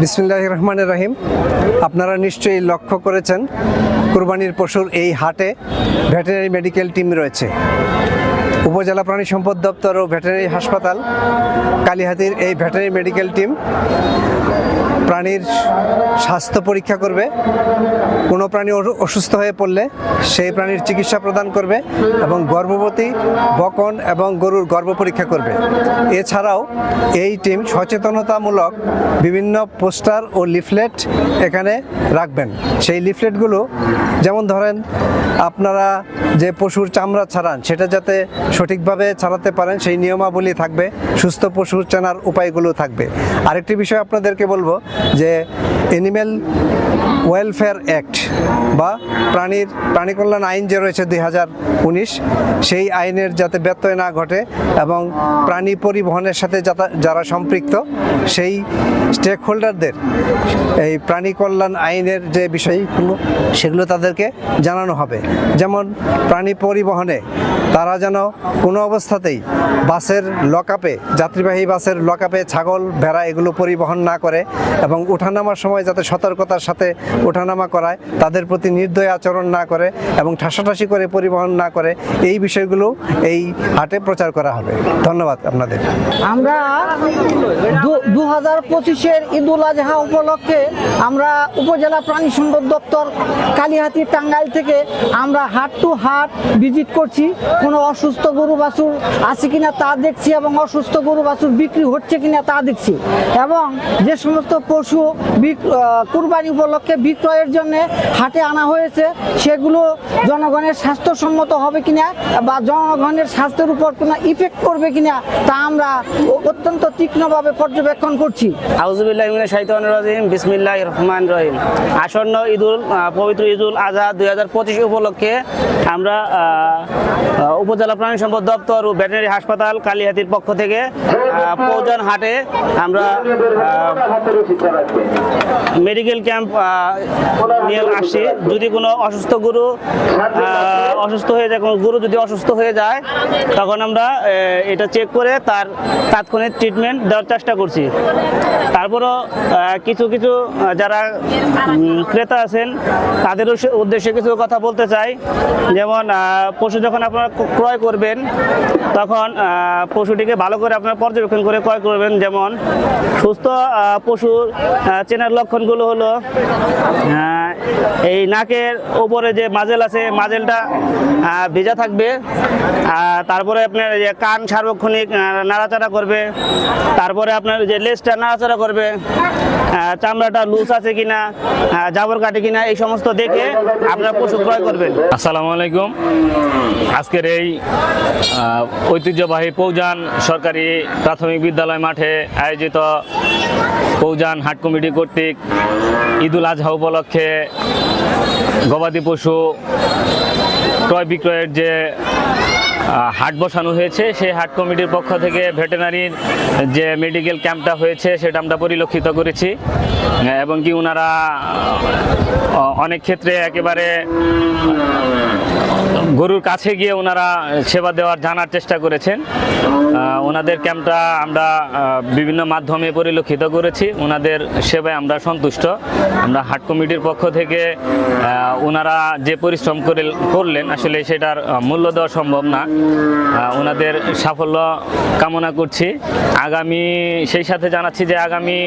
বিসমিল্লাহ রহমান রাহিম আপনারা নিশ্চয়ই লক্ষ্য করেছেন, কুরবানির পশুর এই হাটে ভেটেরিনারি মেডিকেল টিম রয়েছে। উপজেলা প্রাণী সম্পদ দপ্তর ও ভেটেরিনারি হাসপাতাল, কালীহাতির এই ভেটেরিনারি মেডিকেল টিম প্রাণীর স্বাস্থ্য পরীক্ষা করবে। কোনো প্রাণী অসুস্থ হয়ে পড়লে সেই প্রাণীর চিকিৎসা প্রদান করবে এবং গর্ভবতী বকন এবং গরুর গর্ভ পরীক্ষা করবে। এছাড়াও এই টিম সচেতনতামূলক বিভিন্ন পোস্টার ও লিফলেট এখানে রাখবেন। সেই লিফলেটগুলো, যেমন ধরেন আপনারা যে পশুর চামড়া ছাড়ান, সেটা যাতে সঠিকভাবে ছাড়াতে পারেন, সেই নিয়মাবলী থাকবে। সুস্থ পশুর চেনার উপায়গুলো থাকবে। আরেকটি বিষয় আপনাদেরকে বলব যে এনিম্যাল ওয়েলফেয়ার অ্যাক্ট বা প্রাণীর, প্রাণী কল্যাণ আইন যে রয়েছে দুই হাজার উনিশ, সেই আইনের যাতে ব্যত্যয় না ঘটে এবং প্রাণী পরিবহনের সাথে যারা সম্পৃক্ত, সেই স্টেক হোল্ডারদের এই প্রাণী কল্যাণ আইনের যে বিষয়গুলো, সেগুলো তাদেরকে জানানো হবে। যেমন প্রাণী পরিবহনে তারা যেন কোনো অবস্থাতেই বাসের লকআপে, যাত্রীবাহী বাসের লকআপে ছাগল, ভেড়া এগুলো পরিবহন না করে এবং ওঠানামার সময় যাতে সতর্কতার সাথে ওঠানামা করায়, তাদের প্রতি নির্দয় আচরণ না করে এবং ঠাসাঠাসি করে পরিবহন না করে, এই বিষয়গুলো এই হাটে প্রচার করা হবে। ধন্যবাদ আপনাদের। আমরা দু হাজার পঁচিশের ঈদুল আজহা উপলক্ষে আমরা উপজেলা প্রাণী সম্পদ দপ্তর কালীহাতি টাঙ্গাইল থেকে আমরা হাট টু হাট ভিজিট করছি। কোনো অসুস্থ গরু বাছুর আছে কিনা তা দেখছি এবং অসুস্থ গরু বাছুর বিক্রি হচ্ছে কিনা তা দেখছি। এবং যে সমস্ত পশু কুরবানি উপলক্ষে বিক্রয়ের জন্য হাটে আনা হয়েছে, সেগুলো জনগণের স্বাস্থ্যসম্মত হবে কিনা বা জনগণের স্বাস্থ্যের উপর কোনো ইফেক্ট করবে কিনা তা আমরা অত্যন্ত তীক্ষ্ণভাবে পর্যবেক্ষণ করছি। আউজুবিল্লাহ মিনাশ শাইতানির রাজিম, বিসমিল্লাহির রহমানির রহিম। আসন্ন ঈদুল পবিত্র ঈদুল আজহা দুই হাজার পঁচিশ উপলক্ষে আমরা উপজেলা প্রাণী সম্পদ দপ্তর ও ভেটেরিনারি হাসপাতাল কালীহাতির পক্ষ থেকে পৌজান হাটে আমরা মেডিকেল ক্যাম্প নিয়ে আসছি। যদি কোনো অসুস্থ গরু অসুস্থ হয়ে যায়, কোনো গরু যদি অসুস্থ হয়ে যায়, তখন আমরা এটা চেক করে তার তাৎক্ষণিক ট্রিটমেন্ট দেওয়ার চেষ্টা করছি। তারপরও কিছু কিছু যারা ক্রেতা আছেন, তাদের উদ্দেশ্যে কিছু কথা বলতে চাই। যেমন পশু যখন আপনারা ক্রয় করবেন, তখন পশুটিকে ভালো করে আপনারা পর্যবেক্ষণ করে ক্রয় করবেন। যেমন, সুস্থ পশুর চেনার লক্ষণগুলো হলো এই নাকের উপরে যে মাজেল আছে, মাজেলটা ভেজা থাকবে। তারপরে আপনার যে কান সার্বক্ষণিক নাড়াচাড়া করবে। তারপরে আপনার যে লেজটা নাড়াচাড়া করবে চামড়াটা লুজ আছে কিনা জাবর কাটে কিনা, এই সমস্ত দেখে আপনারা পশু ক্রয় করবেন। আসসালামু আলাইকুম। আজকের এই আহ, ঐতিহ্যবাহী পৌজান সরকারি প্রাথমিক বিদ্যালয় মাঠে আয়োজিত পৌজান হাট কমিটি কর্তৃক ঈদুল আজহা উপলক্ষে গবাদি পশু ক্রয় বিক্রয়ের যে হাট বসানো হয়েছে। সেই হাট কমিটির পক্ষ থেকে ভেটেনারির যে মেডিকেল ক্যাম্পটা হয়েছে, সেটা আমরা পরিলক্ষিত করেছি। এবং কি ওনারা অনেক ক্ষেত্রে একেবারে গরুর কাছে গিয়ে ওনারা সেবা দেওয়ার জানার চেষ্টা করেছেন। ওনাদের ক্যাম্পটা আমরা বিভিন্ন মাধ্যমে পরিলক্ষিত করেছি। ওনাদের সেবায় আমরা সন্তুষ্ট। আমরা হাট কমিটির পক্ষ থেকে ওনারা যে পরিশ্রম করে করলেন, আসলে সেটার মূল্য দেওয়া সম্ভব না। ওনাদের সাফল্য কামনা করছি। আগামী, সেই সাথে জানাচ্ছি যে আগামী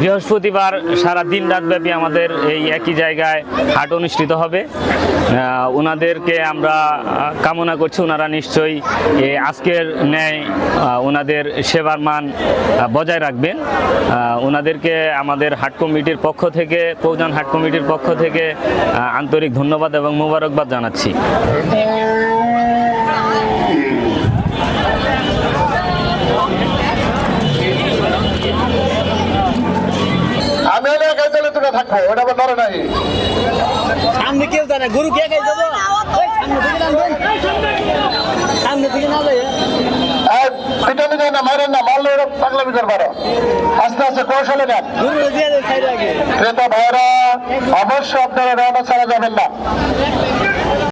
বৃহস্পতিবার সারা দিন রাতব্যাপী আমাদের এই একই জায়গায় হাট অনুষ্ঠিত হবে। ওনাদেরকে আমরা কামনা করছি, ওনারা নিশ্চয়ই আজকের ন্যায় ওনাদের সেবার মান বজায় রাখবেন। ওনাদেরকে আমাদের হাট কমিটির পক্ষ থেকে পৌজান হাট কমিটির পক্ষ থেকে আন্তরিক ধন্যবাদ এবং মোবারকবাদ জানাচ্ছি। চলে ওটা আবার ধরে নাই। সামনে কেউ জানে গরু কে খাই যাব সামনে থেকে না যায় পিটা না মারেন না মারলে ওরা পাগলা বিচার আস্তে আস্তে কৌশলে আগে। ক্রেতা ভাইরা অবশ্য আপনারা রান্না ছাড়া যাবেন না।